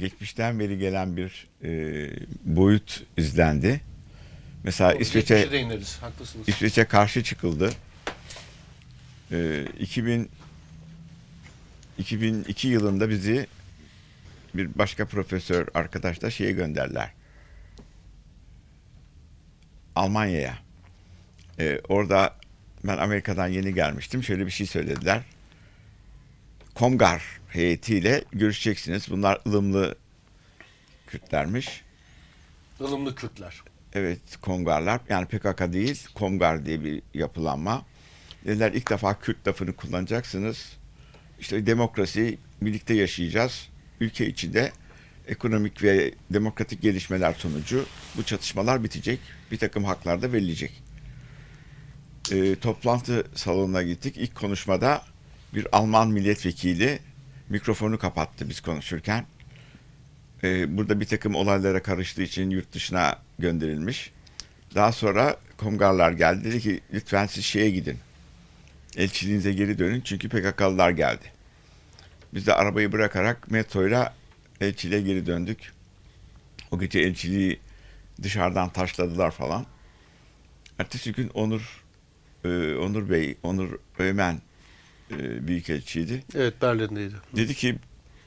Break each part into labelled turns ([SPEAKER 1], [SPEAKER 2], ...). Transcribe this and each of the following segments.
[SPEAKER 1] geçmişten beri gelen bir e, boyut izlendi. Mesela İsveç'e
[SPEAKER 2] ineriz. Haklısınız.
[SPEAKER 1] İsveç'e karşı çıkıldı. Ee, 2000 2002 yılında bizi bir başka profesör arkadaş da şeye gönderdiler. Almanya'ya. Ee, orada ben Amerika'dan yeni gelmiştim. Şöyle bir şey söylediler. Komgar heyetiyle görüşeceksiniz. Bunlar ılımlı Kürtlermiş.
[SPEAKER 2] Ilımlı Kürtler.
[SPEAKER 1] Evet Kongarlar yani PKK değil Kongar diye bir yapılanma. Dediler ilk defa Kürt lafını kullanacaksınız. İşte demokrasi birlikte yaşayacağız. Ülke içinde ekonomik ve demokratik gelişmeler sonucu bu çatışmalar bitecek. Bir takım haklar da verilecek. Ee, toplantı salonuna gittik. İlk konuşmada bir Alman milletvekili mikrofonu kapattı biz konuşurken. Ee, burada bir takım olaylara karıştığı için yurt dışına gönderilmiş. Daha sonra Kongarlar geldi dedi ki lütfen siz şeye gidin. Elçiliğinize geri dönün çünkü PKK'lılar geldi. Biz de arabayı bırakarak metroyla elçiliğe geri döndük. O gece elçiliği dışarıdan taşladılar falan. Ertesi gün Onur e, Onur Bey, Onur Öğmen e, büyükelçiydi.
[SPEAKER 2] Evet Berlin'deydi.
[SPEAKER 1] Dedi ki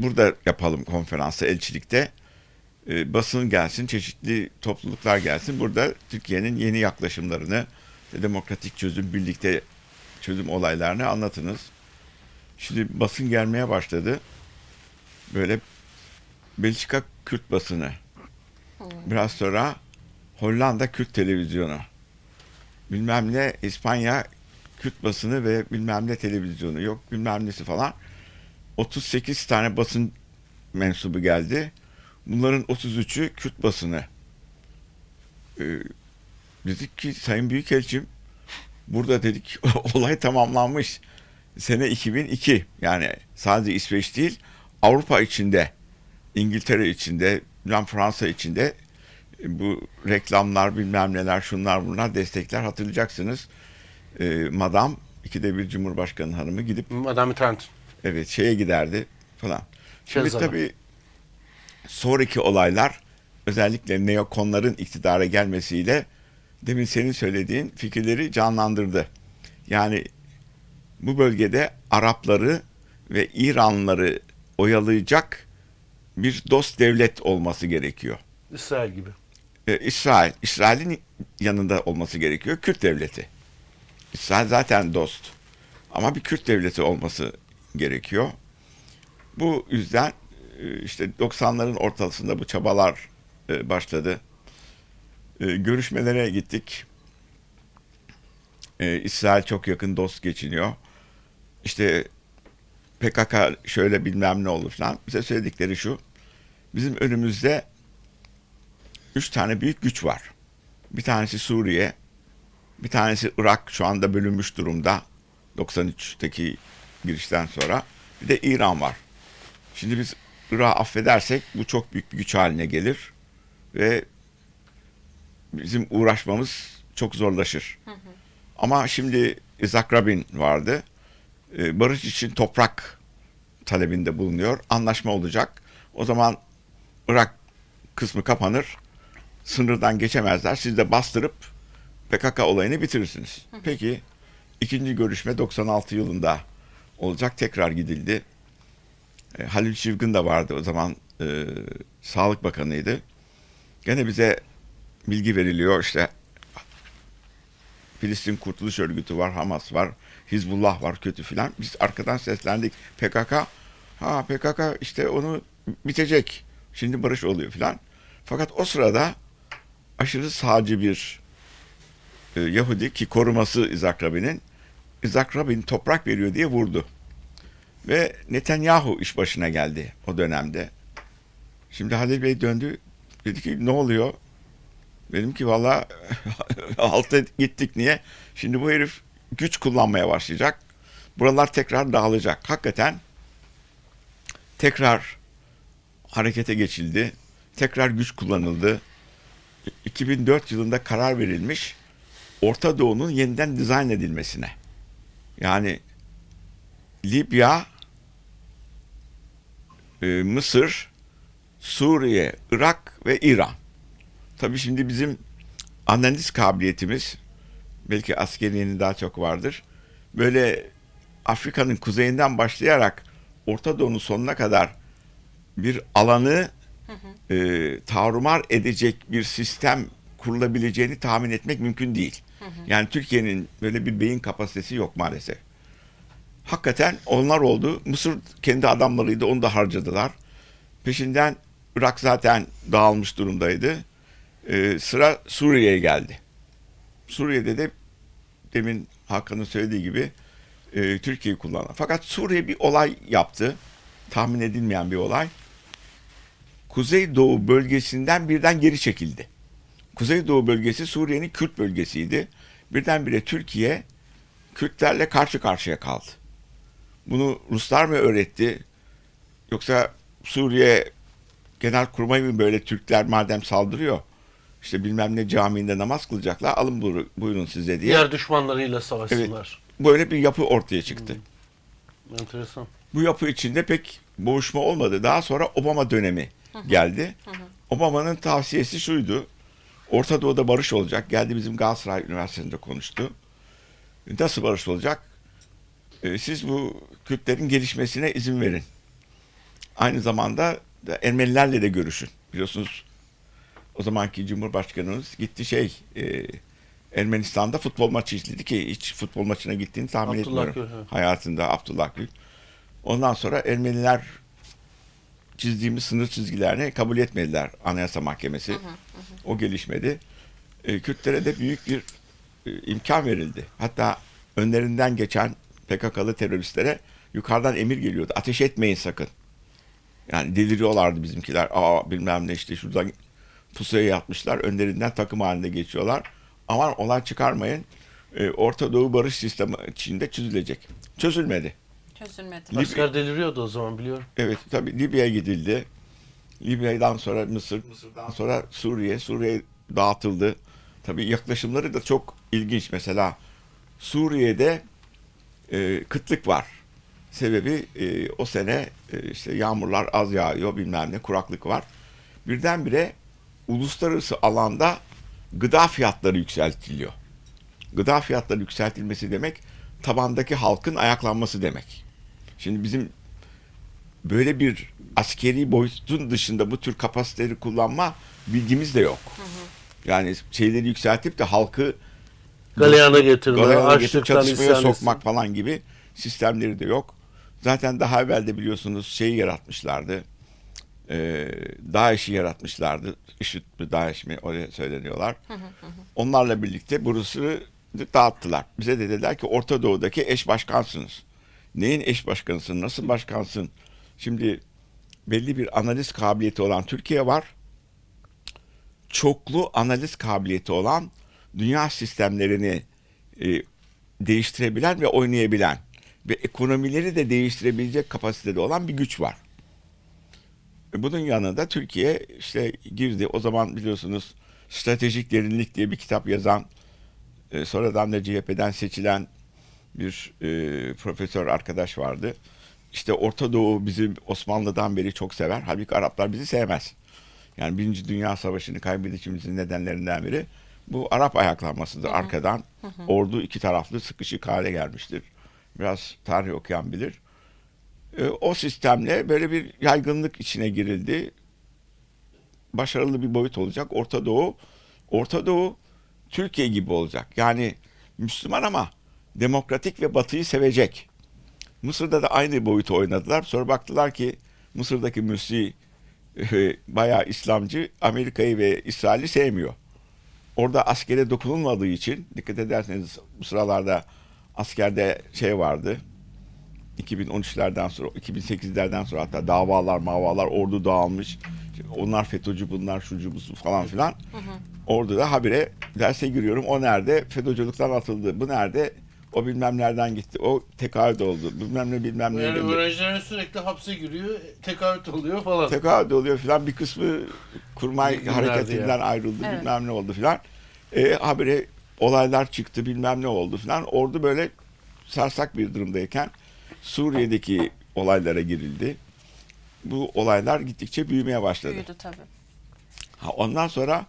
[SPEAKER 1] burada yapalım konferansı elçilikte. E, basın gelsin, çeşitli topluluklar gelsin. Burada Türkiye'nin yeni yaklaşımlarını, demokratik çözüm, birlikte çözüm olaylarını anlatınız. Şimdi basın gelmeye başladı. Böyle Belçika Kürt basını. Biraz sonra Hollanda Kürt televizyonu. Bilmem ne İspanya Kürt basını ve bilmem ne televizyonu yok bilmem nesi falan. 38 tane basın mensubu geldi. Bunların 33'ü Kürt basını. Ee, dedik ki Sayın Büyükelçim burada dedik olay tamamlanmış. Sene 2002 yani sadece İsveç değil Avrupa içinde İngiltere içinde bilmem Fransa içinde e, bu reklamlar bilmem neler şunlar bunlar destekler hatırlayacaksınız. Ee, Madam ikide bir Cumhurbaşkanı hanımı gidip
[SPEAKER 2] Madame Trent.
[SPEAKER 1] Evet şeye giderdi falan. Şimdi
[SPEAKER 2] Şehzade.
[SPEAKER 1] tabii sonraki olaylar özellikle neokonların iktidara gelmesiyle demin senin söylediğin fikirleri canlandırdı. Yani bu bölgede Arapları ve İranlıları oyalayacak bir dost devlet olması gerekiyor.
[SPEAKER 2] İsrail gibi.
[SPEAKER 1] Ee, İsrail, İsrail'in yanında olması gerekiyor. Kürt devleti. İsrail zaten dost. Ama bir Kürt devleti olması gerekiyor. Bu yüzden e, işte 90'ların ortasında bu çabalar e, başladı. E, Görüşmelere gittik. İsrail çok yakın dost geçiniyor. İşte PKK şöyle bilmem ne olur falan. Bize söyledikleri şu. Bizim önümüzde üç tane büyük güç var. Bir tanesi Suriye, bir tanesi Irak şu anda bölünmüş durumda. 93'teki girişten sonra. Bir de İran var. Şimdi biz Irak'ı affedersek bu çok büyük bir güç haline gelir ve bizim uğraşmamız çok zorlaşır. Ama şimdi Isaac Rabin vardı. Ee, Barış için toprak talebinde bulunuyor. Anlaşma olacak. O zaman Irak kısmı kapanır. Sınırdan geçemezler. Siz de bastırıp PKK olayını bitirirsiniz. Peki ikinci görüşme 96 yılında olacak. Tekrar gidildi. E, Halil Çivgin de vardı o zaman e, Sağlık Bakanıydı. Gene bize bilgi veriliyor işte Filistin Kurtuluş Örgütü var, Hamas var, Hizbullah var kötü filan. Biz arkadan seslendik PKK. Ha PKK işte onu bitecek. Şimdi barış oluyor filan. Fakat o sırada aşırı sağcı bir e, Yahudi ki koruması İzak Rabin'in İzak Rabin toprak veriyor diye vurdu. Ve Netanyahu iş başına geldi o dönemde. Şimdi Halil Bey döndü. Dedi ki ne oluyor? Dedim ki valla alta gittik niye? Şimdi bu herif güç kullanmaya başlayacak. Buralar tekrar dağılacak. Hakikaten tekrar harekete geçildi. Tekrar güç kullanıldı. 2004 yılında karar verilmiş Orta Doğu'nun yeniden dizayn edilmesine. Yani Libya, e, Mısır, Suriye, Irak ve İran. Tabii şimdi bizim analiz kabiliyetimiz belki askeriyenin daha çok vardır. Böyle Afrika'nın kuzeyinden başlayarak Orta Doğu'nun sonuna kadar bir alanı e, tarumar edecek bir sistem kurulabileceğini tahmin etmek mümkün değil. Yani Türkiye'nin böyle bir beyin kapasitesi yok maalesef. Hakikaten onlar oldu. Mısır kendi adamlarıydı onu da harcadılar. Peşinden Irak zaten dağılmış durumdaydı. E, sıra Suriye'ye geldi. Suriye'de de demin Hakan'ın söylediği gibi e, Türkiye'yi kullandı. Fakat Suriye bir olay yaptı. Tahmin edilmeyen bir olay. Kuzeydoğu bölgesinden birden geri çekildi. Kuzeydoğu bölgesi Suriye'nin Kürt bölgesiydi. Birdenbire Türkiye Kürtlerle karşı karşıya kaldı. Bunu Ruslar mı öğretti? Yoksa Suriye Genelkurmay mı böyle Türkler madem saldırıyor? işte bilmem ne camiinde namaz kılacaklar. Alın buyur- buyurun size diye.
[SPEAKER 2] Diğer düşmanlarıyla savaşsınlar.
[SPEAKER 1] Böyle bir yapı ortaya çıktı.
[SPEAKER 2] Enteresan.
[SPEAKER 1] Bu yapı içinde pek boğuşma olmadı. Daha sonra Obama dönemi geldi. Obama'nın tavsiyesi şuydu. Orta Doğu'da barış olacak. Geldi bizim Galatasaray Üniversitesi'nde konuştu. Nasıl barış olacak? Ee, siz bu Kürtlerin gelişmesine izin verin. Aynı zamanda da Ermenilerle de görüşün. Biliyorsunuz o zamanki Cumhurbaşkanımız gitti şey e, Ermenistan'da futbol maçı izledi ki hiç futbol maçına gittiğini tahmin
[SPEAKER 2] Abdullah
[SPEAKER 1] etmiyorum.
[SPEAKER 2] Gül.
[SPEAKER 1] Hayatında Abdullah Gül. Ondan sonra Ermeniler çizdiğimiz sınır çizgilerini kabul etmediler Anayasa Mahkemesi. O gelişmedi. E, Kürtlere de büyük bir e, imkan verildi. Hatta önlerinden geçen PKK'lı teröristlere yukarıdan emir geliyordu. Ateş etmeyin sakın. Yani deliriyorlardı bizimkiler. Aa bilmem ne işte şuradan pusuya yatmışlar. Önlerinden takım halinde geçiyorlar. Aman olay çıkarmayın. E, Orta Doğu barış sistemi içinde çözülecek. Çözülmedi.
[SPEAKER 3] Çözülmedi.
[SPEAKER 1] Libya-
[SPEAKER 2] Asker deliriyordu o zaman biliyorum.
[SPEAKER 1] Evet tabii Libya'ya gidildi. Libya'dan sonra Mısır, Mısır'dan sonra Suriye, Suriye dağıtıldı. Tabii yaklaşımları da çok ilginç. Mesela Suriye'de e, kıtlık var. Sebebi e, o sene e, işte yağmurlar az yağıyor bilmem ne kuraklık var. Birdenbire uluslararası alanda gıda fiyatları yükseltiliyor. Gıda fiyatları yükseltilmesi demek tabandaki halkın ayaklanması demek. Şimdi bizim böyle bir askeri boyutun dışında bu tür kapasiteleri kullanma bilgimiz de yok. Yani şeyleri yükseltip de halkı
[SPEAKER 2] Galeyana getirme,
[SPEAKER 1] galeyana getirip
[SPEAKER 2] isyan
[SPEAKER 1] sokmak falan gibi sistemleri de yok. Zaten daha evvel de biliyorsunuz şeyi yaratmışlardı. Ee, DAEŞ'i yaratmışlardı. IŞİD mi DAEŞ mi öyle söyleniyorlar. Onlarla birlikte burası dağıttılar. Bize de dediler ki Orta Doğu'daki eş başkansınız. Neyin eş başkanısın? Nasıl başkansın? Şimdi belli bir analiz kabiliyeti olan Türkiye var. Çoklu analiz kabiliyeti olan dünya sistemlerini e, değiştirebilen ve oynayabilen ve ekonomileri de değiştirebilecek kapasitede olan bir güç var. E, Bunun yanında Türkiye işte girdi. O zaman biliyorsunuz Stratejik Derinlik diye bir kitap yazan e, sonradan da CHP'den seçilen bir e, profesör arkadaş vardı. İşte Orta Doğu bizi Osmanlı'dan beri çok sever. Halbuki Araplar bizi sevmez. Yani Birinci Dünya Savaşı'nı kaybedişimizin nedenlerinden biri bu Arap ayaklanmasıdır. Arkadan ordu iki taraflı sıkışık hale gelmiştir. Biraz tarih okuyan bilir. E, o sistemle böyle bir yaygınlık içine girildi. Başarılı bir boyut olacak. Orta Doğu, Orta Doğu Türkiye gibi olacak. Yani Müslüman ama demokratik ve batıyı sevecek. Mısır'da da aynı boyutu oynadılar. Sonra baktılar ki Mısır'daki Mürsi e, bayağı İslamcı Amerika'yı ve İsrail'i sevmiyor. Orada askere dokunulmadığı için dikkat ederseniz bu sıralarda askerde şey vardı. 2013'lerden sonra 2008'lerden sonra hatta davalar mavalar ordu dağılmış. Onlar FETÖ'cü bunlar şucu busu falan filan. Orada da habire derse giriyorum. O nerede? FETÖ'cülükten atıldı. Bu nerede? O bilmem nereden gitti. O tekaüt oldu. Bilmem ne bilmem ne.
[SPEAKER 2] Yani
[SPEAKER 1] dedi.
[SPEAKER 2] öğrencilerin sürekli hapse giriyor, tekaüt oluyor falan.
[SPEAKER 1] Tekaüt oluyor filan. Bir kısmı kurmay hareketinden ayrıldı.
[SPEAKER 3] Evet.
[SPEAKER 1] Bilmem ne oldu filan. E, habire olaylar çıktı bilmem ne oldu filan. Ordu böyle sarsak bir durumdayken Suriye'deki olaylara girildi. bu olaylar gittikçe büyümeye başladı.
[SPEAKER 3] Büyüdü tabii.
[SPEAKER 1] Ha, ondan sonra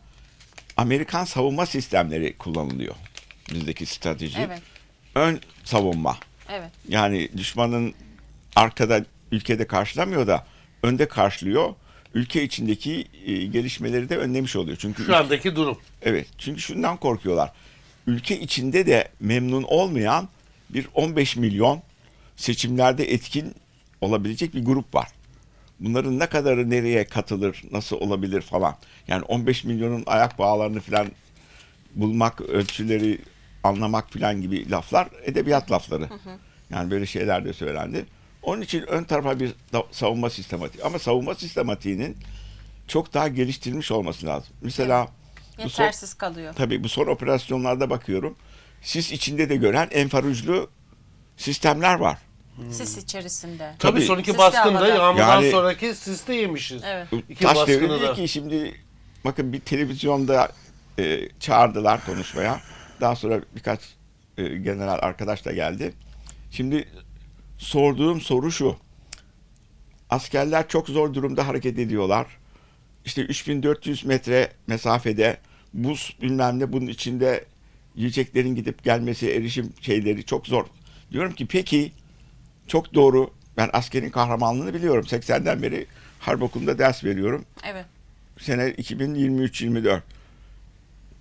[SPEAKER 1] Amerikan savunma sistemleri kullanılıyor. Bizdeki strateji.
[SPEAKER 3] Evet.
[SPEAKER 1] Ön savunma.
[SPEAKER 3] Evet.
[SPEAKER 1] Yani düşmanın arkada ülkede karşılamıyor da önde karşılıyor. Ülke içindeki e, gelişmeleri de önlemiş oluyor. Çünkü
[SPEAKER 2] Şu andaki durum.
[SPEAKER 1] Evet. Çünkü şundan korkuyorlar. Ülke içinde de memnun olmayan bir 15 milyon seçimlerde etkin olabilecek bir grup var. Bunların ne kadarı nereye katılır, nasıl olabilir falan. Yani 15 milyonun ayak bağlarını falan bulmak, ölçüleri anlamak falan gibi laflar edebiyat lafları. Yani böyle şeyler de söylendi. Onun için ön tarafa bir savunma sistematiği. Ama savunma sistematiğinin çok daha geliştirilmiş olması lazım. Mesela bu son-
[SPEAKER 3] Yetersiz kalıyor.
[SPEAKER 1] Tabii bu son operasyonlarda bakıyorum. Sis içinde de gören enfarujlu sistemler var.
[SPEAKER 3] Sis içerisinde.
[SPEAKER 2] Tabii,
[SPEAKER 1] Tabii.
[SPEAKER 2] sonraki baskında yağmurdan
[SPEAKER 1] Yani-
[SPEAKER 2] sonraki siste yemişiz.
[SPEAKER 3] Evet.
[SPEAKER 2] İki
[SPEAKER 1] Taş devri ki şimdi bakın bir televizyonda e, çağırdılar konuşmaya. Daha sonra birkaç e, general arkadaş da geldi. Şimdi sorduğum soru şu. Askerler çok zor durumda hareket ediyorlar. İşte 3400 metre mesafede buz bilmem ne bunun içinde yiyeceklerin gidip gelmesi, erişim şeyleri çok zor. Diyorum ki peki çok doğru. Ben askerin kahramanlığını biliyorum. 80'den beri harp okulunda ders veriyorum.
[SPEAKER 3] Evet.
[SPEAKER 1] Sene 2023-24.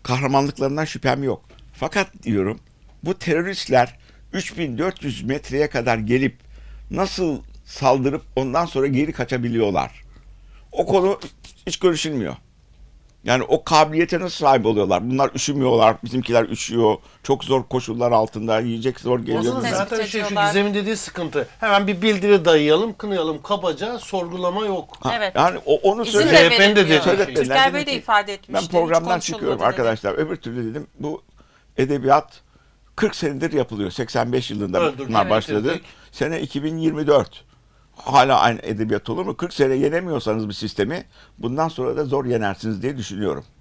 [SPEAKER 1] Kahramanlıklarından şüphem yok. Fakat diyorum bu teröristler 3400 metreye kadar gelip nasıl saldırıp ondan sonra geri kaçabiliyorlar? O konu hiç görüşülmüyor. Yani o kabiliyete nasıl sahip oluyorlar? Bunlar üşümüyorlar, bizimkiler üşüyor. Çok zor koşullar altında, yiyecek zor geliyor.
[SPEAKER 2] Aslında zaten şey şu. Gizem'in dediği sıkıntı. Hemen bir bildiri dayayalım, kınayalım kabaca, sorgulama yok.
[SPEAKER 1] Ha,
[SPEAKER 3] Evet.
[SPEAKER 1] Yani o, onu söyle.
[SPEAKER 3] de
[SPEAKER 2] CHP'nin de dediği
[SPEAKER 1] Söyletmediler.
[SPEAKER 3] Türker Bey de ifade etmişti.
[SPEAKER 1] Ben programdan çıkıyorum
[SPEAKER 3] dedi.
[SPEAKER 1] arkadaşlar. Öbür türlü dedim bu edebiyat 40 senedir yapılıyor. 85 yılında
[SPEAKER 2] Öldürdük,
[SPEAKER 1] bunlar
[SPEAKER 2] evet,
[SPEAKER 1] başladı. Sene 2024. Hala aynı edebiyat olur mu? 40 sene yenemiyorsanız bir sistemi bundan sonra da zor yenersiniz diye düşünüyorum.